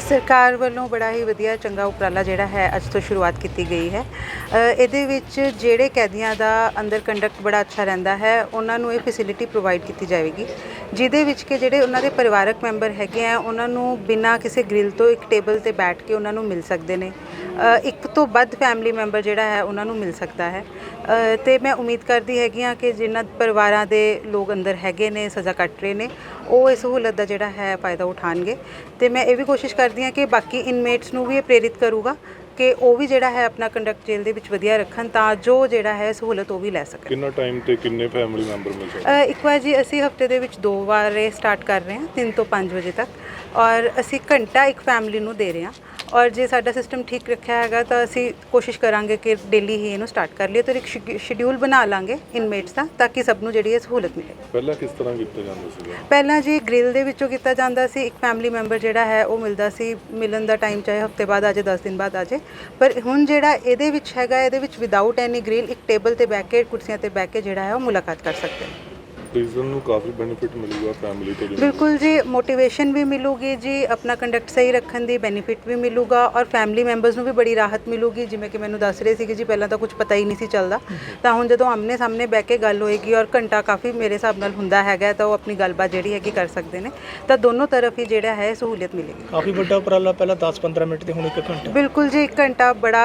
ਸਰਕਾਰ ਵੱਲੋਂ ਬੜਾ ਹੀ ਵਧੀਆ ਚੰਗਾ ਉਪਰਾਲਾ ਜਿਹੜਾ ਹੈ ਅੱਜ ਤੋਂ ਸ਼ੁਰੂਆਤ ਕੀਤੀ ਗਈ ਹੈ। ਇਹਦੇ ਵਿੱਚ ਜਿਹੜੇ ਕੈਦੀਆਂ ਦਾ ਅੰਦਰ ਕੰਡਕਟ ਬੜਾ ਅੱਛਾ ਰਹਿੰਦਾ ਹੈ, ਉਹਨਾਂ ਨੂੰ ਇਹ ਫੈਸਿਲਿਟੀ ਪ੍ਰੋਵਾਈਡ ਕੀਤੀ ਜਾਵੇਗੀ, ਜਿਹਦੇ ਵਿੱਚ ਕਿ ਜਿਹੜੇ ਉਹਨਾਂ ਦੇ ਪਰਿਵਾਰਕ ਮੈਂਬਰ ਹੈਗੇ ਆ, ਉਹਨਾਂ ਨੂੰ ਬਿਨਾਂ ਕਿਸੇ ਗ੍ਰਿਲ ਤੋਂ ਇੱਕ ਟੇਬਲ ਤੇ ਬੈਠ ਕੇ ਉਹਨਾਂ ਨੂੰ ਮਿਲ ਸਕਦੇ ਨੇ। ਇੱਕ ਤੋਂ ਵੱਧ ਫੈਮਿਲੀ ਮੈਂਬਰ ਜਿਹੜਾ ਹੈ ਉਹਨਾਂ ਨੂੰ ਮਿਲ ਸਕਦਾ ਹੈ। ਤੇ ਮੈਂ ਉਮੀਦ ਕਰਦੀ ਹੈਗੀ ਆ ਕਿ ਜਿਨ੍ਹਾਂ ਪਰਿਵਾਰਾਂ ਦੇ ਲੋਕ ਅੰਦਰ ਹੈਗੇ ਨੇ ਸਜ਼ਾ ਕੱਟ ਰਹੇ ਨੇ ਉਹ ਇਸ ਸਹੂਲਤ ਦਾ ਜਿਹੜਾ ਹੈ ਫਾਇਦਾ ਉਠਾਣਗੇ। ਤੇ ਮੈਂ ਇਹ ਵੀ ਕੋਸ਼ਿਸ਼ ਕਰਦੀ ਹਾਂ ਕਿ ਬਾਕੀ ਇਨਮੇਟਸ ਨੂੰ ਵੀ ਇਹ ਪ੍ਰੇਰਿਤ ਕਰੂਗਾ ਕਿ ਉਹ ਵੀ ਜਿਹੜਾ ਹੈ ਆਪਣਾ ਕੰਡਕਟ ਜੇਲ੍ਹ ਦੇ ਵਿੱਚ ਵਧੀਆ ਰੱਖਣ ਤਾਂ ਜੋ ਜਿਹੜਾ ਹੈ ਸਹੂਲਤ ਉਹ ਵੀ ਲੈ ਸਕਣ। ਕਿੰਨਾ ਟਾਈਮ ਤੇ ਕਿੰਨੇ ਫੈਮਿਲੀ ਮੈਂਬਰ ਮਿਲ ਸਕਦੇ? ਇੱਕ ਵਾਰ ਜੀ ਅਸੀਂ ਹਫ਼ਤੇ ਦੇ ਵਿੱਚ ਦੋ ਵਾਰ ਇਹ ਸਟਾਰਟ ਕਰ ਰਹੇ ਹਾਂ 3 ਤੋਂ 5 ਵਜੇ ਤੱਕ। ਔਰ ਅਸੀਂ ਘੰਟਾ ਇੱਕ ਫੈਮਿਲੀ ਨੂੰ ਦੇ ਰਹੇ ਹਾਂ। ਔਰ ਜੇ ਸਾਡਾ ਸਿਸਟਮ ਠੀਕ ਰੱਖਿਆ ਹੈਗਾ ਤਾਂ ਅਸੀਂ ਕੋਸ਼ਿਸ਼ ਕਰਾਂਗੇ ਕਿ ਡੇਲੀ ਹੀ ਇਹਨੂੰ ਸਟਾਰਟ ਕਰ ਲਈਏ ਤੇ ਇੱਕ ਸ਼ਡਿਊਲ ਬਣਾ ਲਾਂਗੇ ਇਨਮੇਟਸ ਦਾ ਤਾਂ ਕਿ ਸਭ ਨੂੰ ਜਿਹੜੀ ਹੈ ਸਹੂਲਤ ਮਿਲੇ। ਪਹਿਲਾਂ ਕਿਸ ਤਰ੍ਹਾਂ ਕੀਤਾ ਜਾਂਦਾ ਸੀਗਾ? ਪਹਿਲਾਂ ਜੀ ਗ੍ਰਿਲ ਦੇ ਵਿੱਚੋਂ ਕੀਤਾ ਜਾਂਦਾ ਸੀ ਇੱਕ ਫੈਮਿਲੀ ਮੈਂਬਰ ਜਿਹੜਾ ਹੈ ਉਹ ਮਿਲਦਾ ਸੀ ਮਿਲਣ ਦਾ ਟਾਈਮ ਚਾਹੇ ਹਫ਼ਤੇ ਬਾਅਦ ਆ ਜਾਏ 10 ਦਿਨ ਬਾਅਦ ਆ ਜਾਏ। ਪਰ ਹੁਣ ਜਿਹੜਾ ਇਹਦੇ ਵਿੱਚ ਹੈਗਾ ਇਹਦੇ ਵਿੱਚ ਵਿਦਆਊਟ ਐਨੀ ਗ੍ਰਿਲ ਇੱਕ ਟੇਬਲ ਤੇ ਬੈਠ ਕੇ ਕੁਰਸੀਆਂ ਤੇ ਬੈਠ ਕੇ ਜਿਹੜਾ ਹੈ ਉਹ ਮੁਲਾਕਾਤ ਕਰ ਸਕਦੇ ਨੇ। ਪ੍ਰਿਜ਼ਨ ਨੂੰ ਕਾਫੀ ਬੈਨੀਫਿਟ ਮਿਲੂਗਾ ਫੈਮਿਲੀ ਤੋਂ ਬਿਲਕੁਲ ਜੀ ਮੋਟੀਵੇਸ਼ਨ ਵੀ ਮਿਲੂਗੀ ਜੀ ਆਪਣਾ ਕੰਡਕਟ ਸਹੀ ਰੱਖਣ ਦੀ ਬੈਨੀਫਿਟ ਵੀ ਮਿਲੂਗਾ ਔਰ ਫੈਮਿਲੀ ਮੈਂਬਰਸ ਨੂੰ ਵੀ ਬੜੀ ਰਾਹਤ ਮਿਲੂਗੀ ਜਿਵੇਂ ਕਿ ਮੈਨੂੰ ਦੱਸ ਰਹੇ ਸੀ ਕਿ ਜੀ ਪਹਿਲਾਂ ਤਾਂ ਕੁਝ ਪਤਾ ਹੀ ਨਹੀਂ ਸੀ ਚੱਲਦਾ। ਤਾਂ ਹੁਣ ਜਦੋਂ ਆਮਨੇ ਸਾਹਮਣੇ ਬਹਿ ਕੇ ਗੱਲ ਹੋਏਗੀ ਔਰ ਘੰਟਾ ਕਾਫੀ ਮੇਰੇ ਹਿਸਾਬ ਨਾਲ ਹੁੰਦਾ ਹੈਗਾ ਤਾਂ ਉਹ ਆਪਣੀ ਗੱਲਬਾਤ ਜਿਹੜੀ ਹੈਗੀ ਕਰ ਸਕਦੇ ਨੇ। ਤਾਂ ਦੋਨੋਂ ਤਰਫ ਹੀ ਜਿਹੜਾ ਹੈ ਸਹੂਲੀਅਤ ਮਿਲੇਗੀ। ਕਾਫੀ ਵੱਡਾ ਉਪਰਾਲਾ ਪਹਿਲਾਂ 10-15 ਮਿੰਟ ਤੇ ਹੁਣ 1 ਘੰਟਾ। ਬਿਲਕੁਲ ਜੀ ਇੱਕ ਘੰਟਾ ਬੜਾ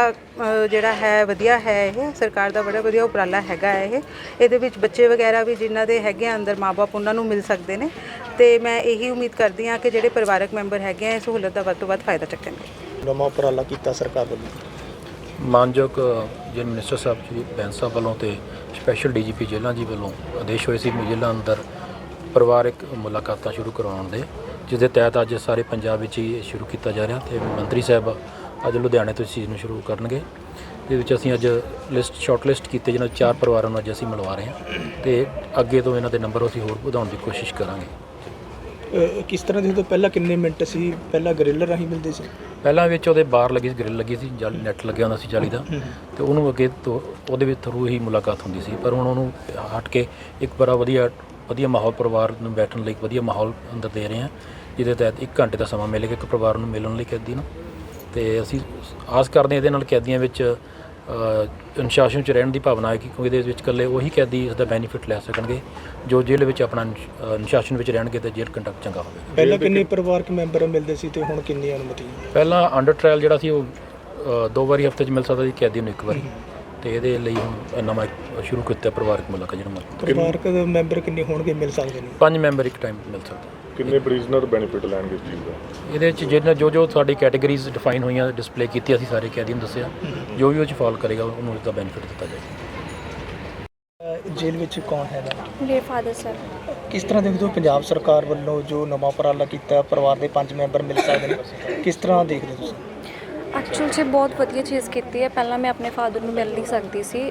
ਜਿਹੜਾ ਹੈ ਵਧੀਆ ਹੈ ਇਹ। ਸਰਕਾਰ ਦਾ ਬੜਾ ਵਧੀਆ ਉਪਰਾਲਾ ਹੈਗਾ ਹੈ ਇਹ। ਇਹਦੇ ਵਿੱਚ ਬੱਚੇ ਵਗੈਰਾ ਵੀ ਜਿਨ੍ਹਾਂ ਦੇ ਹੈਗੇ ਆ ਅੰਦਰ ਮਾਪੇ ਉਹਨਾਂ ਨੂੰ ਮਿਲ ਸਕਦੇ ਨੇ। ਤੇ ਮੈਂ ਇਹੀ ਉਮੀਦ ਕਰਦੀ ਹਾਂ ਕਿ ਜਿਹੜੇ ਪਰਿਵਾਰਕ ਮੈਂਬਰ ਹੈਗੇ ਆ ਇਹ ਸਹੂਲਤ ਦਾ ਵੱਧ ਤੋਂ ਵੱਧ ਫਾਇਦਾ ਚੱਕਣਗੇ। ਨਵਾਂ ਉਪਰਾਲਾ ਕੀਤਾ ਸਰਕਾਰ ਵੱਲੋਂ। ਮਾਨਯੋਗ ਜੇਲ੍ਹ ਮਿਨਿਸਟਰ ਸਾਹਿਬ ਜੀ ਬੈਂਸ ਸਾਹਿਬ ਵੱਲੋਂ ਤੇ ਸਪੈਸ਼ਲ ਡੀਜੀਪੀ ਜੇਲ੍ਹਾਂ ਜੀ ਵੱਲੋਂ ਆਦੇਸ਼ ਹੋਏ ਸੀ ਵੀ ਜੇਲ੍ਹਾਂ ਅੰਦਰ ਪਰਿਵਾਰਕ ਮੁਲਾਕਾਤਾਂ ਸ਼ੁਰੂ ਕਰਵਾਉਣ ਦੇ ਜਿਸ ਦੇ ਤਹਿਤ ਅੱਜ ਸਾਰੇ ਪੰਜਾਬ ਵਿੱਚ ਹੀ ਇਹ ਸ਼ੁਰੂ ਕੀਤਾ ਜਾ ਰਿਹਾ ਤੇ ਮੰਤਰੀ ਸਾਹਿਬ ਅੱਜ ਲੁਧਿਆਣੇ ਤੋਂ ਇਸ ਚੀਜ਼ ਨੂੰ ਸ਼ੁਰੂ ਕਰਨਗੇ। ਦੇ ਵਿੱਚ ਅਸੀਂ ਅੱਜ ਲਿਸਟ ਸ਼ਾਰਟ ਲਿਸਟ ਕੀਤੇ ਜਿਹਨਾਂ ਚਾਰ ਪਰਿਵਾਰਾਂ ਨੂੰ ਅੱਜ ਅਸੀਂ ਮਿਲਵਾ ਰਹੇ ਹਾਂ। ਤੇ ਅੱਗੇ ਤੋਂ ਇਹਨਾਂ ਦੇ ਨੰਬਰ ਅਸੀਂ ਹੋਰ ਵਧਾਉਣ ਦੀ ਕੋਸ਼ਿਸ਼ ਕਰਾਂਗੇ। ਅਹ ਕਿਸ ਤਰ੍ਹਾਂ ਦੇ ਤੋਂ ਪਹਿਲਾਂ ਕਿੰਨੇ ਮਿੰਟ ਸੀ? ਪਹਿਲਾਂ ਗ੍ਰਿਲ ਰਾਹੀਂ ਮਿਲਦੇ ਸੀ? ਪਹਿਲਾਂ ਵਿੱਚ ਉਹਦੇ ਬਾਹਰ ਲੱਗੀ ਸੀ ਗ੍ਰਿਲ ਲੱਗੀ ਸੀ ਜਾਲੀ ਨੈਟ ਲੱਗਿਆ ਹੁੰਦਾ ਸੀ ਜਾਲੀ ਦਾ। ਤੇ ਉਹਨੂੰ ਅੱਗੇ ਤੋਂ ਉਹਦੇ ਵਿੱਚ ਥਰੂ ਹੀ ਮੁਲਾਕਾਤ ਹੁੰਦੀ ਸੀ। ਪਰ ਹੁਣ ਉਹਨੂੰ ਹਟ ਕੇ ਇੱਕ ਬੜਾ ਵਧੀਆ ਵਧੀਆ ਮਾਹੌਲ ਪਰਿਵਾਰ ਨੂੰ ਬੈਠਣ ਲਈ ਇੱਕ ਵਧੀਆ ਮਾਹੌਲ ਅੰਦਰ ਦੇ ਰਹੇ ਹਾਂ ਜਿਹਦੇ ਤਹਿਤ 1 ਘੰਟੇ ਦਾ ਸਮਾਂ ਮਿਲੇਗਾ ਇੱਕ ਪਰਿਵਾਰ ਨੂੰ ਮਿਲਣ ਲਈ ਕੈਦੀ ਨੂੰ। ਤੇ ਅਸੀਂ ਆਸ ਕਰਦੇ ਹਾਂ ਇਹਦੇ ਨਾਲ ਕੈਦੀਆਂ ਵਿੱਚ ਅ, ਅਨੁਸ਼ਾਸਨ ਚ ਰਹਿਣ ਦੀ ਭਾਵਨਾ ਹੈ ਕਿ ਕਿਉਂਕਿ ਇਹਦੇ ਵਿੱਚ ਇਕੱਲੇ ਉਹੀ ਕੈਦੀ ਇਸ ਦਾ ਬੈਨੀਫਿਟ ਲੈ ਸਕਣਗੇ ਜੋ ਜੇਲ੍ਹ ਵਿੱਚ ਆਪਣਾ ਅਨੁਸ਼ਾਸਨ ਵਿੱਚ ਰਹਿਣਗੇ ਤੇ ਜੇਲ੍ਹ ਕੰਡਕਟ ਚੰਗਾ ਹੋਵੇਗਾ। ਪਹਿਲਾਂ ਕਿੰਨੇ ਪਰਿਵਾਰਕ ਮੈਂਬਰ ਮਿਲਦੇ ਸੀ ਤੇ ਹੁਣ ਕਿੰਨੀ ਅਨੁਮਤੀ ਹੈ? ਪਹਿਲਾਂ ਅੰਡਰ ਟ੍ਰਾਇਲ ਜਿਹੜਾ ਸੀ ਉਹ ਦੋ ਵਾਰੀ ਹਫ਼ਤੇ 'ਚ ਮਿਲ ਸਕਦਾ ਸੀ ਕੈਦੀ ਨੂੰ ਇੱਕ ਵਾਰੀ। ਤੇ ਇਹਦੇ ਲਈ ਹੁਣ ਨਵਾਂ ਸ਼ੁਰੂ ਕੀਤਾ ਪਰਿਵਾਰਕ ਮੁਲਾਕਾਤ ਜਿਹੜਾ ਮਿਲ ਪਰਿਵਾਰਕ ਮੈਂਬਰ ਕਿੰਨੇ ਹੋਣਗੇ ਮਿਲ ਸਕਦੇ ਨੇ? ਪੰਜ ਮੈਂਬਰ ਇੱਕ ਟਾਈਮ ਮਿਲ ਸਕਦਾ ਕਿੰਨੇ ਪ੍ਰਿਜ਼ਨਰ ਬੈਨੀਫਿਟ ਲੈਣਗੇ ਇਸ ਚੀਜ਼ ਦਾ? ਇਹਦੇ 'ਚ ਜਿਹਨਾਂ ਜੋ ਜੋ ਸਾਡੀ ਕੈਟਾਗਰੀਜ਼ ਡਿਫਾਈਨ ਹੋਈਆਂ ਡਿਸਪਲੇ ਕੀਤੀ ਅਸੀਂ ਸਾਰੇ ਕੈਦੀ ਨੂੰ ਦੱਸਿਆ। ਜੋ ਵੀ ਉਹ 'ਚ ਫਾਲ ਕਰੇਗਾ ਉਹਨੂੰ ਇਸ ਦਾ ਬੈਨੀਫਿਟ ਦਿੱਤਾ ਜਾਏਗਾ। ਜੇਲ੍ਹ ਵਿੱਚ ਕੌਣ ਹੈ ਨਾ ਮੇਰੇ ਫਾਦਰ ਸਾਹਿਬ ਕਿਸ ਤਰ੍ਹਾਂ ਦੇਖਦੇ ਹੋ ਪੰਜਾਬ ਸਰਕਾਰ ਵੱਲੋਂ ਜੋ ਨਵਾਂ ਉਪਰਾਲਾ ਕੀਤਾ ਪਰਿਵਾਰ ਦੇ ਪੰਜ ਮੈਂਬਰ ਮਿਲ ਸਕਦੇ ਨੇ? ਕਿਸ ਤਰ੍ਹਾਂ ਦੇਖਦੇ ਹੋ ਤੁਸੀਂ? ਐਕਚੁਅਲ 'ਚ ਬਹੁਤ ਵਧੀਆ ਚੀਜ਼ ਕੀਤੀ ਹੈ। ਪਹਿਲਾਂ ਮੈਂ ਆਪਣੇ ਫਾਦਰ ਨੂੰ ਮਿਲ ਨਹੀਂ ਸਕਦੀ ਸੀ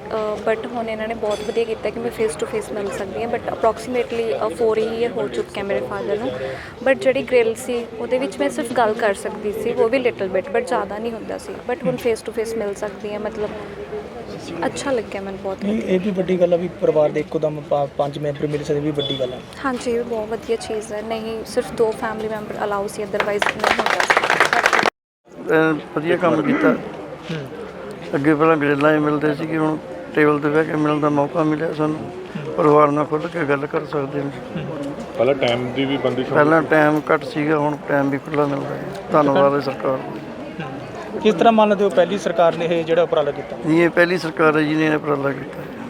ਬਟ ਹੁਣ ਇਹਨਾਂ ਨੇ ਬਹੁਤ ਵਧੀਆ ਕੀਤਾ ਕਿ ਮੈਂ ਫੇਸ ਟੂ ਫੇਸ ਮਿਲ ਸਕਦੀ ਹਾਂ। ਬਟ ਅਪਰੋਕਸੀਮੇਟਲੀ 4 ਈਅਰ ਹੋ ਚੁੱਕਿਆ ਮੇਰੇ ਫਾਦਰ ਨੂੰ। ਬਟ ਜਿਹੜੀ ਗ੍ਰਿਲ ਸੀ ਉਹਦੇ ਵਿੱਚ ਮੈਂ ਸਿਰਫ ਗੱਲ ਕਰ ਸਕਦੀ ਸੀ ਉਹ ਵੀ ਲਿਟਲ ਬਿਟ ਬਟ ਜ਼ਿਆਦਾ ਨਹੀਂ ਹੁੰਦਾ ਸੀ। ਬਟ ਹੁਣ ਫੇਸ ਟੂ ਫੇਸ ਮਿਲ ਸਕਦੀ ਹਾਂ ਮਤਲਬ ਅੱਛਾ ਲੱਗਿਆ ਮੈਨੂੰ ਬਹੁਤ ਨਹੀਂ ਇਹ ਵੀ ਵੱਡੀ ਗੱਲ ਆ ਵੀ ਪਰਿਵਾਰ ਦੇ ਇੱਕੋ ਦਮ ਪੰਜ ਮੈਂਬਰ ਮਿਲ ਸਕਦੇ ਵੀ ਵੱਡੀ ਗੱਲ ਆ। ਹਾਂਜੀ ਇਹ ਬਹੁਤ ਵਧੀਆ ਚੀਜ਼ ਹੈ। ਨਹੀਂ ਸਿਰਫ ਦੋ ਫੈਮਿਲੀ ਮੈਂਬਰ ਅਲਾਉ ਸੀ ਅਦਰਵਾਈਜ਼ ਨਹੀਂ ਹੁੰਦਾ ਸੀ। ਵਧੀਆ ਕੰਮ ਕੀਤਾ। ਅੱਗੇ ਪਹਿਲਾਂ ਗਰੇਲਾਂ ਹੀ ਮਿਲਦੇ ਸੀ ਕਿ ਹੁਣ ਟੇਬਲ ਤੇ ਬਹਿ ਕੇ ਮਿਲਣ ਦਾ ਮੌਕਾ ਮਿਲਿਆ ਸਾਨੂੰ। ਪਰਿਵਾਰ ਨਾਲ ਖੁੱਲ੍ਹ ਕੇ ਗੱਲ ਕਰ ਸਕਦੇ ਨੇ ਪਹਿਲਾਂ ਟਾਈਮ ਦੀ ਵੀ ਬੰਦਿਸ਼ ਪਹਿਲਾਂ ਟਾਈਮ ਘੱਟ ਸੀਗਾ ਹੁਣ ਟਾਈਮ ਵੀ ਖੁੱਲ੍ਹਾ ਮਿਲਦਾ ਹੈ। ਧੰਨਵਾਦ ਹੈ ਸਰਕਾਰ ਦਾ। ਕਿਸ ਤਰ੍ਹਾਂ ਮੰਨਦੇ ਹੋ ਪਹਿਲੀ ਸਰਕਾਰ ਨੇ ਇਹ ਜਿਹੜਾ ਉਪਰਾਲਾ ਕੀਤਾ? ਜੀ ਇਹ ਪਹਿਲੀ ਸਰਕਾਰ ਹੈ ਜਿਹਨੇ ਇਹ ਉਪਰਾਲਾ ਕੀਤਾ। ਹੈ